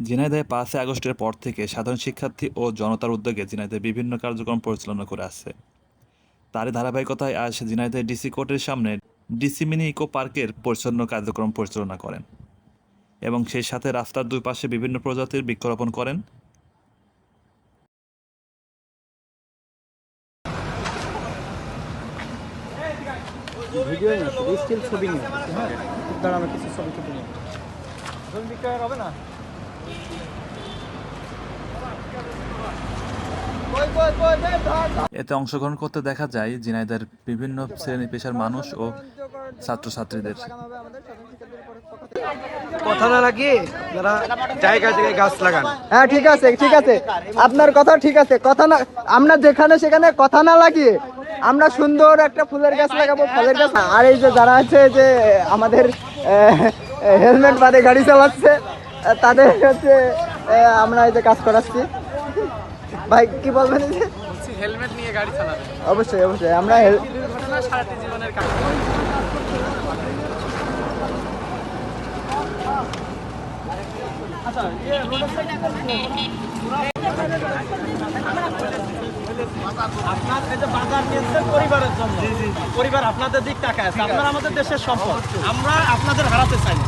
ঝিনাইদহে পাঁচই আগস্টের পর থেকে সাধারণ শিক্ষার্থী ও জনতার উদ্যোগে ঝিনাইদহে বিভিন্ন কার্যক্রম পরিচালনা করে আসছে। তারই ধারাবাহিকতায় আজ ঝিনাইদহ ডিসি কোর্টের সামনে ডিসি মিনি ইকো পার্কের পরিচ্ছন্ন কার্যক্রম পরিচালনা করেন এবং সেই সাথে রাস্তার দুই পাশে বিভিন্ন প্রজাতির বৃক্ষরোপণ করেন। ভিডিও স্টিল ছবি নিয়ে হ্যাঁ আমরা কিছু ছবি ছবি নিয়ে হবে না? এতে অংশগ্রহণ করতে দেখা যায় ঝিনাইদহের বিভিন্ন শ্রেণি পেশার মানুষ ও ছাত্রছাত্রীদের। কথা না লাগিয়ে যারা জায়গায় জায়গায় গাছ লাগান। হ্যাঁ ঠিক আছে ঠিক আছে। আপনার কথা ঠিক আছে। কথা না আমরা যেখানে সেখানে কথা না লাগিয়ে আমরা সুন্দর একটা ফুলের গাছ লাগাবো ফলের গাছ আর এই যে যারা আছে যে আমাদের হেলমেট বাদে গাড়ি চালাচ্ছে তাদের হচ্ছে আমরা এই যে কাজ করাচ্ছি। ভাই কি বলবেন? হেলমেট নিয়ে গাড়ি অবশ্যই অবশ্যই আমরা দুর্ঘটনা সারাটি জীবনের কাজ। আপনার বাজার নিয়েছেন পরিবারের জন্য পরিবার আপনাদের দিক টাকা আছে আপনারা আমাদের দেশের সম্পদ। আমরা আপনাদের হারাতে চাই না।